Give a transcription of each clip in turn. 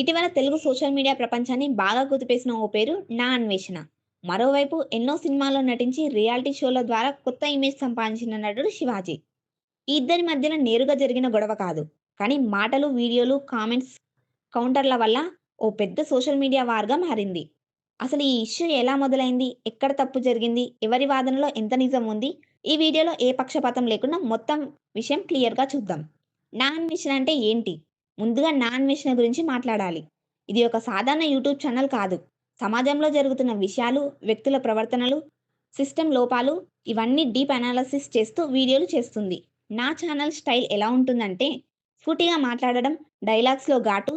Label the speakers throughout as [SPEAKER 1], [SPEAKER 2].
[SPEAKER 1] ఇటీవల Telugu social media ప్రపంచాన్ని బాగా కుదిపేసిన ఓ పేరు నా అన్వేషణ. మరోవైపు ఎన్నో సినిమాల్లో నటించి రియాలిటీ షోల ద్వారా కొత్త ఇమేజ్ సంపాదించిన నటుడు శివాజీ. ఈ ఇద్దరి మధ్యన నేరుగా జరిగిన గొడవ కాదు కానీ మాటలు వీడియోలు కామెంట్స్ కౌంటర్ల వల్ల ఓ పెద్ద సోషల్ మీడియా వార్గా మారింది. అసలు ఈ ఇష్యూ ఎలా మొదలైంది? ఎక్కడ తప్పు జరిగింది? ఎవరి వాదనలో ఎంత నిజం ఉంది? ఈ వీడియోలో ఏ పక్షపాతం లేకుండా మొత్తం విషయం క్లియర్గా చూద్దాం. నా అన్వేషణ అంటే ఏంటి? ముందుగా నా అన్వేషణ గురించి మాట్లాడాలి. ఇది ఒక సాధారణ యూట్యూబ్ ఛానల్ కాదు. సమాజంలో జరుగుతున్న విషయాలు వ్యక్తుల ప్రవర్తనలు సిస్టమ్ లోపాలు ఇవన్నీ డీప్ అనాలసిస్ చేస్తూ వీడియోలు చేస్తుంది. నా ఛానల్ స్టైల్ ఎలా ఉంటుందంటే సూటిగా మాట్లాడడం డైలాగ్స్లో ఘాటు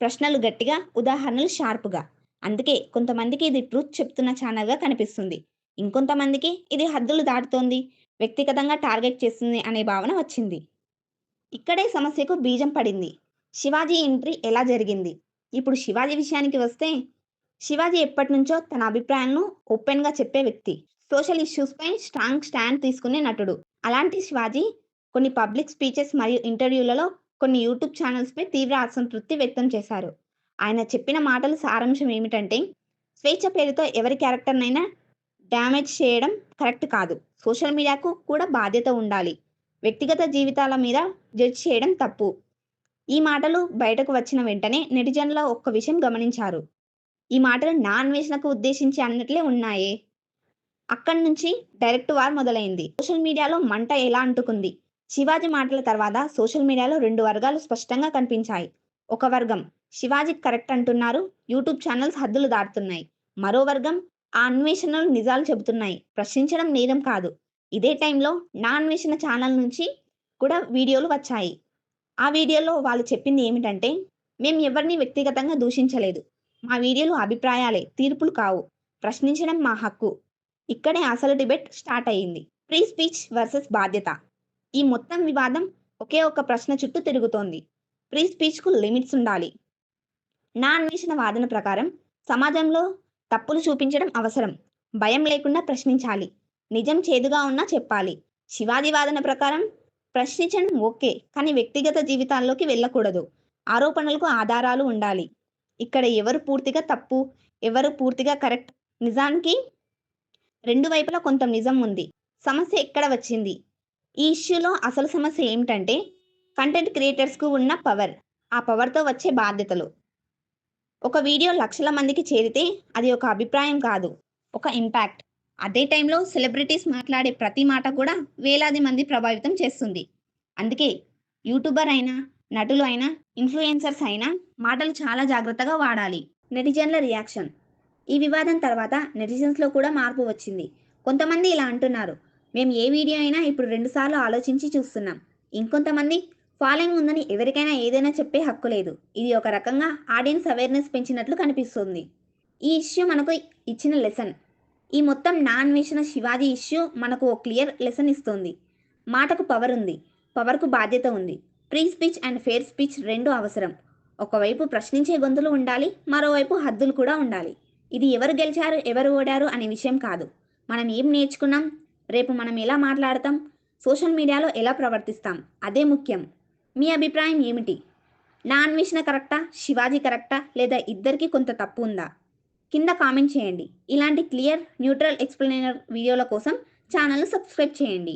[SPEAKER 1] ప్రశ్నలు గట్టిగా ఉదాహరణలు షార్ప్గా. అందుకే కొంతమందికి ఇది ట్రూత్ చెప్తున్న ఛానల్గా కనిపిస్తుంది. ఇంకొంతమందికి ఇది హద్దులు దాటుతోంది వ్యక్తిగతంగా టార్గెట్ చేస్తుంది అనే భావన వచ్చింది. ఇక్కడే సమస్యకు బీజం పడింది. శివాజీ ఎంట్రీ ఎలా జరిగింది? ఇప్పుడు శివాజీ విషయానికి వస్తే శివాజీ ఎప్పటి నుంచో తన అభిప్రాయాలను ఓపెన్గా చెప్పే వ్యక్తి. సోషల్ ఇష్యూస్పై స్ట్రాంగ్ స్టాండ్ తీసుకునే నటుడు. అలాంటి శివాజీ కొన్ని పబ్లిక్ స్పీచెస్ మరియు ఇంటర్వ్యూలలో కొన్ని యూట్యూబ్ ఛానల్స్పై తీవ్ర అసంతృప్తి వ్యక్తం చేశారు. ఆయన చెప్పిన మాటలు సారాంశం ఏమిటంటే స్వేచ్ఛ పేరుతో ఎవరి క్యారెక్టర్నైనా డ్యామేజ్ చేయడం కరెక్ట్ కాదు. సోషల్ మీడియాకు కూడా బాధ్యత ఉండాలి. వ్యక్తిగత జీవితాల మీద జడ్జ్ చేయడం తప్పు. ఈ మాటలు బయటకు వచ్చిన వెంటనే నెటిజన్ల ఒక్క విషయం గమనించారు. ఈ మాటలు నా అన్వేషణకు ఉద్దేశించి అన్నట్లే ఉన్నాయే. అక్కడి నుంచి డైరెక్ట్ వార్ మొదలైంది. సోషల్ మీడియాలో మంట ఎలా అంటుకుంది? శివాజీ మాటల తర్వాత సోషల్ మీడియాలో రెండు వర్గాలు స్పష్టంగా కనిపించాయి. ఒక వర్గం శివాజీ కరెక్ట్ అంటున్నారు యూట్యూబ్ ఛానల్స్ హద్దులు దాటుతున్నాయి. మరో వర్గం ఆ అన్వేషణలు నిజాలు చెబుతున్నాయి. ప్రశ్నించడం నేరం కాదు. ఇదే టైంలో నా అన్వేషణ ఛానల్ నుంచి కూడా వీడియోలు వచ్చాయి. ఆ వీడియోలో వాళ్ళు చెప్పింది ఏమిటంటే మేము ఎవరిని వ్యక్తిగతంగా దూషించలేదు. మా వీడియోలు అభిప్రాయాలే తీర్పులు కావు. ప్రశ్నించడం మా హక్కు. ఇక్కడే అసలు డిబేట్ స్టార్ట్ అయ్యింది. ఫ్రీ స్పీచ్ వర్సెస్ బాధ్యత. ఈ మొత్తం వివాదం ఒకే ఒక ప్రశ్న చుట్టూ తిరుగుతోంది. ఫ్రీ స్పీచ్కు లిమిట్స్ ఉండాలి. నా అన్వేషణ వాదన ప్రకారం సమాజంలో తప్పులు చూపించడం అవసరం. భయం లేకుండా ప్రశ్నించాలి. నిజం చేదుగా ఉన్నా చెప్పాలి. శివాజీ వాదన ప్రకారం ప్రశ్నించడం ఓకే కానీ వ్యక్తిగత జీవితాల్లోకి వెళ్ళకూడదు. ఆరోపణలకు ఆధారాలు ఉండాలి. ఇక్కడ ఎవరు పూర్తిగా తప్పు ఎవరు పూర్తిగా కరెక్ట్ నిజానికి రెండు వైపులా కొంత నిజం ఉంది. సమస్య ఎక్కడ వచ్చింది? ఈ ఇష్యూలో అసలు సమస్య ఏమిటంటే కంటెంట్ క్రియేటర్స్కు ఉన్న పవర్ ఆ పవర్తో వచ్చే బాధ్యతలు. ఒక వీడియో లక్షల మందికి చేరితే అది ఒక అభిప్రాయం కాదు ఒక ఇంపాక్ట్. అదే టైంలో సెలబ్రిటీస్ మాట్లాడే ప్రతి మాట కూడా వేలాది మంది ప్రభావితం చేస్తుంది. అందుకే యూట్యూబర్ అయినా నటులు అయినా ఇన్ఫ్లుయెన్సర్స్ అయినా మాటలు చాలా జాగ్రత్తగా వాడాలి. నెటిజన్ల రియాక్షన్. ఈ వివాదం తర్వాత నెటిజన్స్లో కూడా మార్పు వచ్చింది. కొంతమంది ఇలా అంటున్నారు మేము ఏ వీడియో అయినా ఇప్పుడు రెండుసార్లు ఆలోచించి చూస్తున్నాం. ఇంకొంతమంది ఫాలోయింగ్ ఉందని ఎవరికైనా ఏదైనా చెప్పే హక్కు లేదు. ఇది ఒక రకంగా ఆడియన్స్ అవేర్నెస్ పెంచినట్లు కనిపిస్తుంది. ఈ ఇష్యూ మనకు ఇచ్చిన లెసన్. ఈ మొత్తం నాన్ వేసిన శివాజీ ఇష్యూ మనకు ఓ క్లియర్ లెసన్ ఇస్తుంది. మాటకు పవర్ ఉంది. పవర్కు బాధ్యత ఉంది. Free speech and fair speech రెండు అవసరం. ఒకవైపు ప్రశ్నించే గొంతులు ఉండాలి మరోవైపు హద్దులు కూడా ఉండాలి. ఇది ఎవరు గెలిచారు ఎవరు ఓడారు అనే విషయం కాదు. మనం ఏం నేర్చుకున్నాం? రేపు మనం ఎలా మాట్లాడతాం? సోషల్ మీడియాలో ఎలా ప్రవర్తిస్తాం? అదే ముఖ్యం. మీ అభిప్రాయం ఏమిటి? నా అన్వేషణ కరెక్టా? శివాజీ కరెక్టా? లేదా ఇద్దరికి కొంత తప్పు ఉందా? కింద కామెంట్ చేయండి. ఇలాంటి క్లియర్ న్యూట్రల్ ఎక్స్ప్లెయినర్ వీడియోల కోసం ఛానల్ను సబ్స్క్రైబ్ చేయండి.